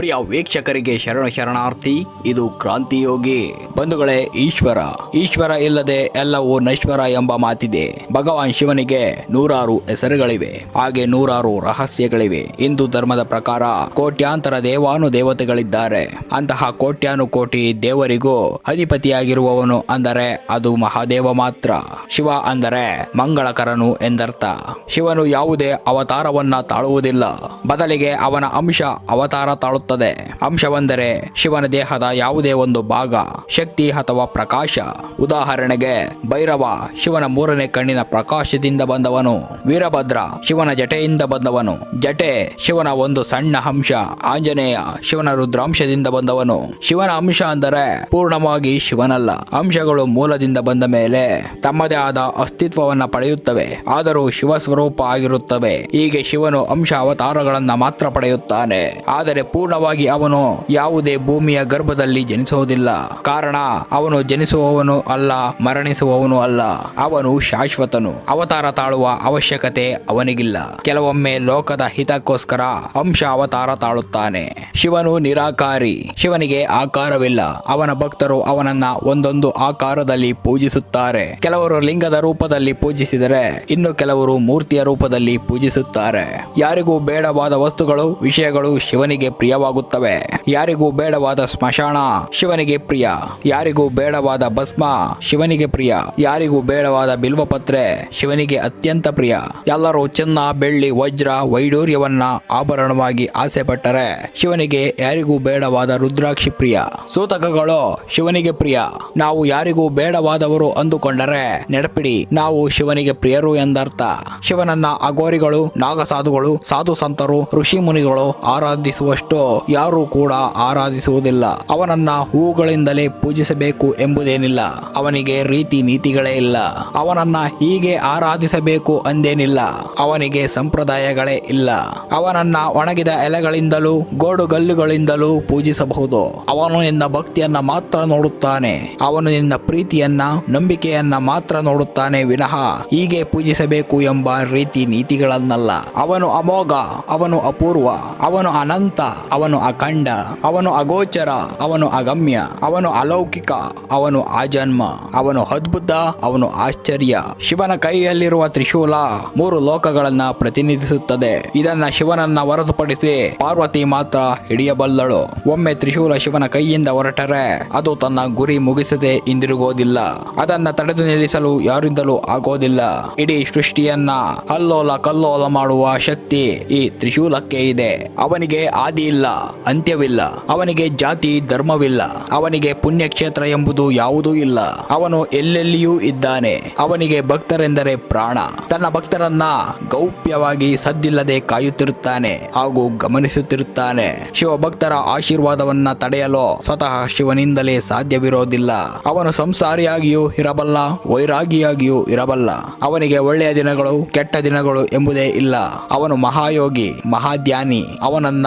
ಪ್ರಿಯ ವೀಕ್ಷಕರಿಗೆ ಶರಣ ಶರಣಾರ್ಥಿ, ಇದು ಕ್ರಾಂತಿಯೋಗಿ. ಬಂಧುಗಳೇ, ಈಶ್ವರ. ಈಶ್ವರ ಇಲ್ಲದೆ ಎಲ್ಲವೂ ನೈಶ್ವರ ಎಂಬ ಮಾತಿದೆ. ಭಗವಾನ್ ಶಿವನಿಗೆ ನೂರಾರು ಹೆಸರುಗಳಿವೆ. ಹಾಗೆ ನೂರಾರು ರಹಸ್ಯಗಳಿವೆ. ಹಿಂದೂ ಧರ್ಮದ ಪ್ರಕಾರ ಕೋಟ್ಯಾಂತರ ದೇವಾನು ದೇವತೆಗಳಿದ್ದಾರೆ ಅಂತಹ ಕೋಟ್ಯಾನು ಕೋಟಿ ದೇವರಿಗೂ ಅಧಿಪತಿಯಾಗಿರುವವನು ಅಂದರೆ ಅದು ಮಹಾದೇವ ಮಾತ್ರ. ಶಿವ ಅಂದರೆ ಮಂಗಳಕರನು ಎಂದರ್ಥ. ಶಿವನು ಯಾವುದೇ ಅವತಾರವನ್ನ ತಾಳುವುದಿಲ್ಲ. ಬದಲಿಗೆ ಅವನ ಅಂಶ ಅವತಾರ ಅಂಶವೆಂದರೆ, ಶಿವನ ದೇಹದ ಯಾವುದೇ ಒಂದು ಭಾಗ, ಶಕ್ತಿ ಅಥವಾ ಪ್ರಕಾಶ. ಉದಾಹರಣೆಗೆ, ಭೈರವ ಶಿವನ ಮೂರನೇ ಕಣ್ಣಿನ ಪ್ರಕಾಶದಿಂದ ಬಂದವನು. ವೀರಭದ್ರ ಶಿವನ ಜಟೆಯಿಂದ ಬಂದವನು. ಜಟೆ ಶಿವನ ಒಂದು ಸಣ್ಣ ಅಂಶ. ಆಂಜನೇಯ ಶಿವನ ರುದ್ರಾಂಶದಿಂದ ಬಂದವನು. ಶಿವನ ಅಂಶ ಅಂದರೆ ಪೂರ್ಣವಾಗಿ ಶಿವನಲ್ಲ. ಅಂಶಗಳು ಮೂಲದಿಂದ ಬಂದ ಮೇಲೆ ತಮ್ಮದೇ ಆದ ಅಸ್ತಿತ್ವವನ್ನ ಪಡೆಯುತ್ತವೆ. ಆದರೂ ಶಿವ ಸ್ವರೂಪ ಆಗಿರುತ್ತವೆ. ಹೀಗೆ ಶಿವನು ಅಂಶ ಅವತಾರಗಳನ್ನ ಮಾತ್ರ ಪಡೆಯುತ್ತಾನೆ. ಆದರೆ ಪೂರ್ಣವಾಗಿ ಅವನು ಯಾವುದೇ ಭೂಮಿಯ ಗರ್ಭದಲ್ಲಿ ಜನಿಸುವುದಿಲ್ಲ. ಕಾರಣ, ಅವನು ಜನಿಸುವವನು ಅಲ್ಲ, ಮರಣಿಸುವವನು ಅಲ್ಲ. ಅವನು ಶಾಶ್ವತನು. ಅವತಾರ ತಾಳುವ ಅವಶ್ಯಕತೆ ಅವನಿಗಿಲ್ಲ. ಕೆಲವೊಮ್ಮೆ ಲೋಕದ ಹಿತಕ್ಕೋಸ್ಕರ ಅಂಶ ಅವತಾರ ತಾಳುತ್ತಾನೆ. ಶಿವನು ನಿರಾಕಾರಿ. ಶಿವನಿಗೆ ಆಕಾರವಿಲ್ಲ. ಅವನ ಭಕ್ತರು ಅವನನ್ನ ಒಂದೊಂದು ಆಕಾರದಲ್ಲಿ ಪೂಜಿಸುತ್ತಾರೆ. ಕೆಲವರು ಲಿಂಗದ ರೂಪದಲ್ಲಿ ಪೂಜಿಸಿದರೆ, ಇನ್ನು ಕೆಲವರು ಮೂರ್ತಿಯ ರೂಪದಲ್ಲಿ ಪೂಜಿಸುತ್ತಾರೆ. ಯಾರಿಗೂ ಬೇಡವಾದ ವಸ್ತುಗಳು, ವಿಷಯಗಳು ಶಿವನಿಗೆ ಪ್ರಿಯವಾಗುತ್ತವೆ ಯಾರಿಗೂ ಬೇಡವಾದ ಸ್ಮಶಾನ, ಶಿವನಿಗೆ ಪ್ರಿಯ. ಯಾರಿಗೂ ಬೇಡವಾದ ಭಸ್ಮ, ಶಿವನಿಗೆ ಪ್ರಿಯ. ಯಾರಿಗೂ ಬೇಡವಾದ ಬಿಲ್ವಪತ್ರೆ, ಶಿವನಿಗೆ ಅತ್ಯಂತ ಪ್ರಿಯ. ಎಲ್ಲರೂ ಚಿನ್ನ, ಬೆಳ್ಳಿ, ವಜ್ರ, ವೈಡೂರ್ಯವನ್ನ ಆಭರಣವಾಗಿ ಆಸೆ ಪಟ್ಟರೆ ಶಿವನಿಗೆ ಯಾರಿಗೂ ಬೇಡವಾದ ರುದ್ರಾಕ್ಷಿ ಪ್ರಿಯ. ಸೂತಕಗಳು, ಶಿವನಿಗೆ ಪ್ರಿಯ. ನಾವು ಯಾರಿಗೂ ಬೇಡವಾದವರು ಅಂದುಕೊಂಡರೆ, ನೆನಪಿಡಿ, ನಾವು ಶಿವನಿಗೆ ಪ್ರಿಯರು ಎಂದರ್ಥ. ಶಿವನನ್ನ ಅಗೋರಿಗಳು ನಾಗಸಾಧುಗಳು ಸಾಧು ಸಂತರು ಋಷಿ ಮುನಿಗಳು ಆರಾಧಿಸುವಷ್ಟು ಯಾರು ಕೂಡ ಆರಾಧಿಸುವುದಿಲ್ಲ. ಅವನನ್ನ ಹೂಗಳಿಂದಲೇ ಪೂಜಿಸಬೇಕು ಎಂಬುದೇನಿಲ್ಲ. ಅವನಿಗೆ ರೀತಿ ನೀತಿಗಳೇ ಇಲ್ಲ. ಅವನನ್ನ ಹೀಗೆ ಆರಾಧಿಸಬೇಕು ಅಂದೇನಿಲ್ಲ. ಅವನಿಗೆ ಸಂಪ್ರದಾಯಗಳೇ ಇಲ್ಲ. ಅವನನ್ನ ಒಣಗಿದ ಎಲೆಗಳಿಂದಲೂ, ಗೋಡುಗಲ್ಲುಗಳಿಂದಲೂ ಪೂಜಿಸಬಹುದು. ಅವನು ನಿನ್ನ ಭಕ್ತಿಯನ್ನ ಮಾತ್ರ ನೋಡುತ್ತಾನೆ. ಅವನು ನಿನ್ನ ಪ್ರೀತಿಯನ್ನ, ನಂಬಿಕೆಯನ್ನ ಮಾತ್ರ ನೋಡುತ್ತಾನೆ ವಿನಃ ಹೀಗೆ ಪೂಜಿಸಬೇಕು ಎಂಬ ರೀತಿ ನೀತಿಗಳನ್ನಲ್ಲ. ಅವನು ಅಮೋಘ, ಅವನು ಅಪೂರ್ವ, ಅವನು ಅನಂತ, ಅವನು ಅಖಂಡ, ಅವನು ಅಗೋಚರ, ಅವನು ಅಗಮ್ಯ, ಅವನು ಅಲೌಕಿಕ, ಅವನು ಆಜನ್ಮ, ಅವನು ಅದ್ಭುತ, ಅವನು ಆಶ್ಚರ್ಯ. ಶಿವನ ಕೈಯಲ್ಲಿರುವ ತ್ರಿಶೂಲ ಮೂರು ಲೋಕಗಳನ್ನ ಪ್ರತಿನಿಧಿಸುತ್ತದೆ. ಇದನ್ನ ಶಿವನನ್ನ ಹೊರತುಪಡಿಸಿ ಪಾರ್ವತಿ ಮಾತ್ರ ಹಿಡಿಯಬಲ್ಲಳು. ಒಮ್ಮೆ ತ್ರಿಶೂಲ ಶಿವನ ಕೈಯಿಂದ ಹೊರಟರೆ, ಅದು ತನ್ನ ಗುರಿ ಮುಗಿಸದೆ ಹಿಂದಿರುಗೋದಿಲ್ಲ. ಅದನ್ನ ತಡೆದು ನಿಲ್ಲಿಸಲು ಯಾರಿಂದಲೂ ಆಗೋದಿಲ್ಲ. ಇಡೀ ಸೃಷ್ಟಿಯನ್ನ ಅಲ್ಲೋಲ ಕಲ್ಲೋಲ ಮಾಡುವ ಶಕ್ತಿ ಈ ತ್ರಿಶೂಲಕ್ಕೆ ಇದೆ. ಅವನಿಗೆ ಆದಿ ಇಲ್ಲ ಅಂತ್ಯವಿಲ್ಲ. ಅವನಿಗೆ ಜಾತಿ, ಧರ್ಮವಿಲ್ಲ. ಅವನಿಗೆ ಪುಣ್ಯಕ್ಷೇತ್ರ ಎಂಬುದು ಯಾವುದೂ ಇಲ್ಲ. ಅವನು ಎಲ್ಲೆಲ್ಲಿಯೂ ಇದ್ದಾನೆ. ಅವನಿಗೆ ಭಕ್ತರೆಂದರೆ ಪ್ರಾಣ. ತನ್ನ ಭಕ್ತರನ್ನ ಗೌಪ್ಯವಾಗಿ ಸದ್ದಿಲ್ಲದೆ ಕಾಯುತ್ತಿರುತ್ತಾನೆ ಹಾಗೂ ಗಮನಿಸುತ್ತಿರುತ್ತಾನೆ. ಶಿವಭಕ್ತರ ಆಶೀರ್ವಾದವನ್ನ ತಡೆಯಲು ಸ್ವತಃ ಶಿವನಿಂದಲೇ ಸಾಧ್ಯವಿರೋದಿಲ್ಲ. ಅವನು ಸಂಸಾರಿಯಾಗಿಯೂ ಇರಬಲ್ಲ, ವೈರಾಗಿಯಾಗಿಯೂ ಇರಬಲ್ಲ. ಅವನಿಗೆ ಒಳ್ಳೆಯ ದಿನಗಳು, ಕೆಟ್ಟ ದಿನಗಳು ಎಂಬುದೇ ಇಲ್ಲ. ಅವನು ಮಹಾಯೋಗಿ, ಮಹಾಧ್ಯಾನಿ. ಅವನನ್ನ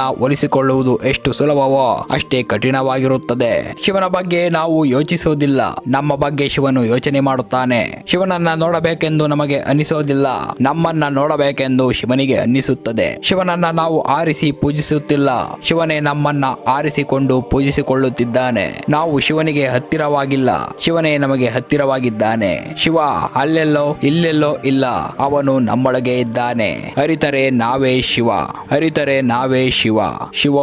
ಎಷ್ಟು ಸುಲಭವೋ ಅಷ್ಟೇ ಕಠಿಣವಾಗಿರುತ್ತದೆ. ಶಿವನ ಬಗ್ಗೆ ನಾವು ಯೋಚಿಸುವುದಿಲ್ಲ. ನಮ್ಮ ಬಗ್ಗೆ ಶಿವನು ಯೋಚನೆ ಮಾಡುತ್ತಾನೆ. ಶಿವನನ್ನ ನೋಡಬೇಕೆಂದು ನಮಗೆ ಅನಿಸೋದಿಲ್ಲ. ನಮ್ಮನ್ನ ನೋಡಬೇಕೆಂದು ಶಿವನಿಗೆ ಅನ್ನಿಸುತ್ತದೆ ಶಿವನನ್ನ ನಾವು ಆರಿಸಿ ಪೂಜಿಸುತ್ತಿಲ್ಲ. ಶಿವನೇ ನಮ್ಮನ್ನ ಆರಿಸಿಕೊಂಡು ಪೂಜಿಸಿಕೊಳ್ಳುತ್ತಿದ್ದಾನೆ. ನಾವು ಶಿವನಿಗೆ ಹತ್ತಿರವಾಗಿಲ್ಲ. ಶಿವನೇ ನಮಗೆ ಹತ್ತಿರವಾಗಿದ್ದಾನೆ. ಶಿವ ಅಲ್ಲೆಲ್ಲೋ ಇಲ್ಲೆಲ್ಲೋ ಇಲ್ಲ. ಅವನು ನಮ್ಮೊಳಗೆ ಇದ್ದಾನೆ. ಅರಿತರೆ ನಾವೇ ಶಿವ. ಅರಿತರೆ ನಾವೇ ಶಿವ. ಶಿವ